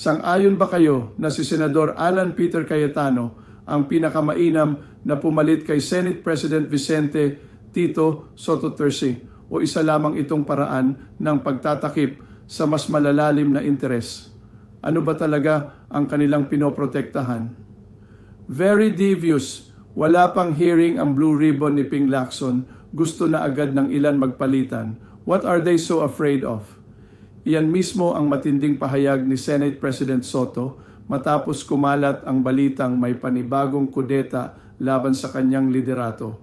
Sang-ayon ba kayo na si Senador Alan Peter Cayetano ang pinakamainam na pumalit kay Senate President Vicente Tito Soto Terci o isa lamang itong paraan ng pagtatakip sa mas malalalim na interes? Ano ba talaga ang kanilang pinoprotektahan? Very devious. Wala pang hearing ang Blue Ribbon ni Ping Lacson. Gusto na agad ng ilan magpalitan. What are they so afraid of? Iyan mismo ang matinding pahayag ni Senate President Soto matapos kumalat ang balitang may panibagong kudeta laban sa kanyang liderato.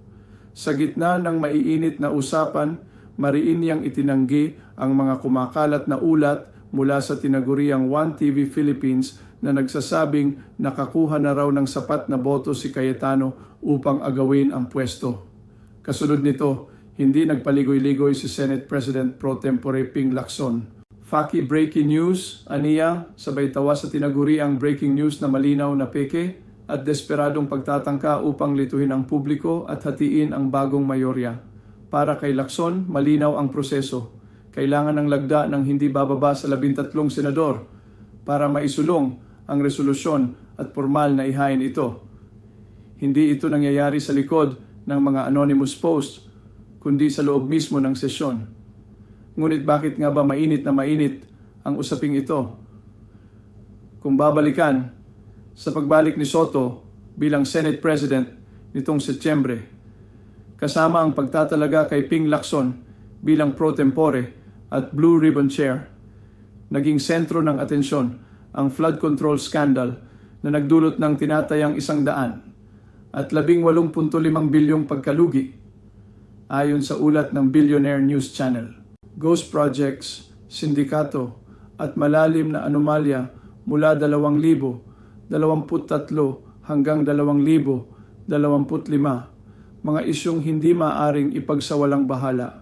Sa gitna ng maiinit na usapan, mariin niyang itinanggi ang mga kumakalat na ulat mula sa tinaguriang One TV Philippines na nagsasabing nakakuha na raw ng sapat na boto si Cayetano upang agawin ang pwesto. Kasunod nito, hindi nagpaligoy-ligoy si Senate President Pro Tempore Ping Lacson. Faki breaking news, aniya, sabay tawa sa tinaguri ang breaking news na malinaw na peke at desperadong pagtatangka upang lituhin ang publiko at hatiin ang bagong mayorya. Para kay Lacson, malinaw ang proseso. Kailangan ng lagda ng hindi bababa sa labintatlong senador para maisulong ang resolusyon at formal na ihain ito. Hindi ito nangyayari sa likod ng mga anonymous posts, kundi sa loob mismo ng sesyon. Ngunit bakit nga ba mainit na mainit ang usaping ito? Kung babalikan, sa pagbalik ni Soto bilang Senate President nitong Setyembre, kasama ang pagtatalaga kay Ping Lacson bilang pro tempore at Blue Ribbon Chair, naging sentro ng atensyon ang flood control scandal na nagdulot ng tinatayang isang daan at 18.5 bilyong pagkalugi ayon sa ulat ng Billionaire News Channel ghost projects, sindikato, at malalim na anomalya mula 2,000, 23 hanggang 2,025, mga isyong hindi maaring ipagsawalang bahala.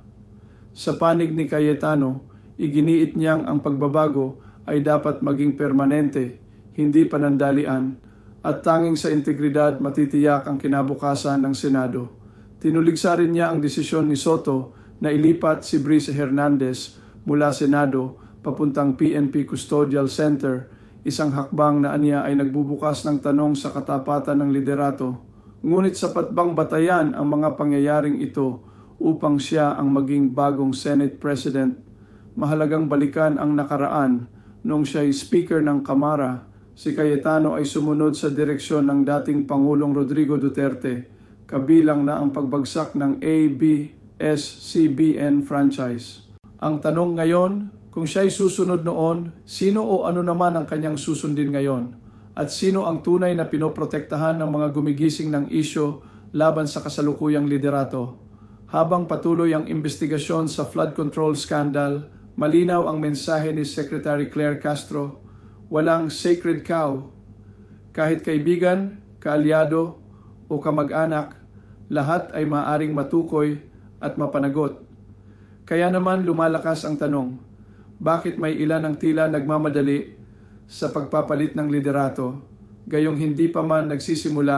Sa panig ni Cayetano, iginiit niyang ang pagbabago ay dapat maging permanente, hindi panandalian, at tanging sa integridad matitiyak ang kinabukasan ng Senado. Tinuligsa rin niya ang desisyon ni Soto na ilipat si Brice Hernandez mula Senado papuntang PNP Custodial Center, isang hakbang na aniya ay nagbubukas ng tanong sa katapatan ng liderato. Ngunit sapat bang batayan ang mga pangyayaring ito upang siya ang maging bagong Senate President? Mahalagang balikan ang nakaraan noong siya ay Speaker ng Kamara. Si Cayetano ay sumunod sa direksyon ng dating Pangulong Rodrigo Duterte, kabilang na ang pagbagsak ng AB SCBN franchise. Ang tanong ngayon, kung siya ay susunod noon, sino o ano naman ang kanyang susundin ngayon? At sino ang tunay na pinoprotektahan ng mga gumigising ng isyo laban sa kasalukuyang liderato? Habang patuloy ang investigasyon sa flood control scandal, malinaw ang mensahe ni Secretary Claire Castro, walang sacred cow. Kahit kaibigan, kaalyado o kamag-anak, lahat ay maaring matukoy at mapanagot. Kaya naman lumalakas ang tanong, bakit may ilan ang tila nagmamadali sa pagpapalit ng liderato, gayong hindi pa man nagsisimula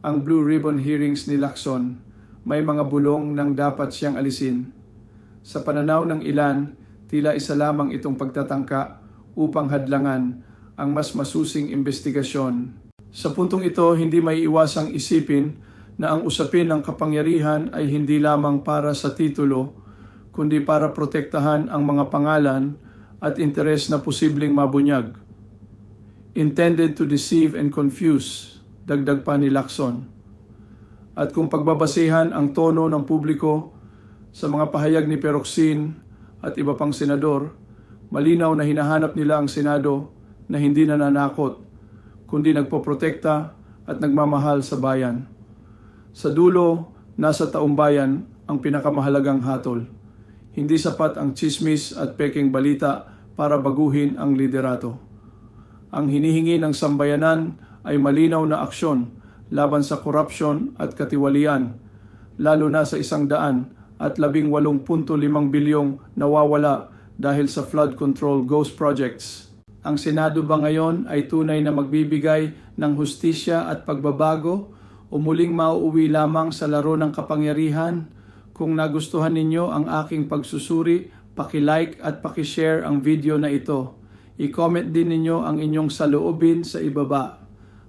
ang Blue Ribbon hearings ni Lacson, may mga bulong nang dapat siyang alisin. Sa pananaw ng ilan, tila isa lamang itong pagtatangka upang hadlangan ang mas masusing investigasyon. Sa puntong ito, hindi may iwasang isipin na ang usapin ng kapangyarihan ay hindi lamang para sa titulo, kundi para protektahan ang mga pangalan at interes na posibleng mabunyag. Intended to deceive and confuse, dagdag pa ni Lacson. At kung pagbabasehan ang tono ng publiko sa mga pahayag ni Peroxin at iba pang senador, malinaw na hinahanap nila ang Senado na hindi nananakot, kundi nagpoprotekta at nagmamahal sa bayan. Sa dulo, nasa taumbayan ang pinakamahalagang hatol. Hindi sapat ang chismis at peking balita para baguhin ang liderato. Ang hinihingi ng sambayanan ay malinaw na aksyon laban sa korupsyon at katiwalian, lalo na sa isang daan at labing walong punto limang bilyong nawawala dahil sa flood control ghost projects. Ang Senado ba ngayon ay tunay na magbibigay ng hustisya at pagbabago o muling mauuwi lamang sa laro ng kapangyarihan. Kung nagustuhan ninyo ang aking pagsusuri, paki-like at paki-share ang video na ito. I-comment din ninyo ang inyong saloobin sa ibaba.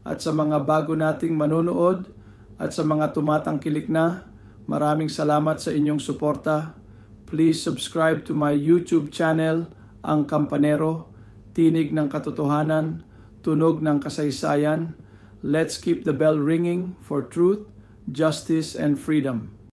At sa mga bago nating manonood at sa mga tumatangkilik na, maraming salamat sa inyong suporta. Please subscribe to my YouTube channel, Ang Kampanero, Tinig ng Katotohanan, Tunog ng Kasaysayan. Let's keep the bell ringing for truth, justice, and freedom.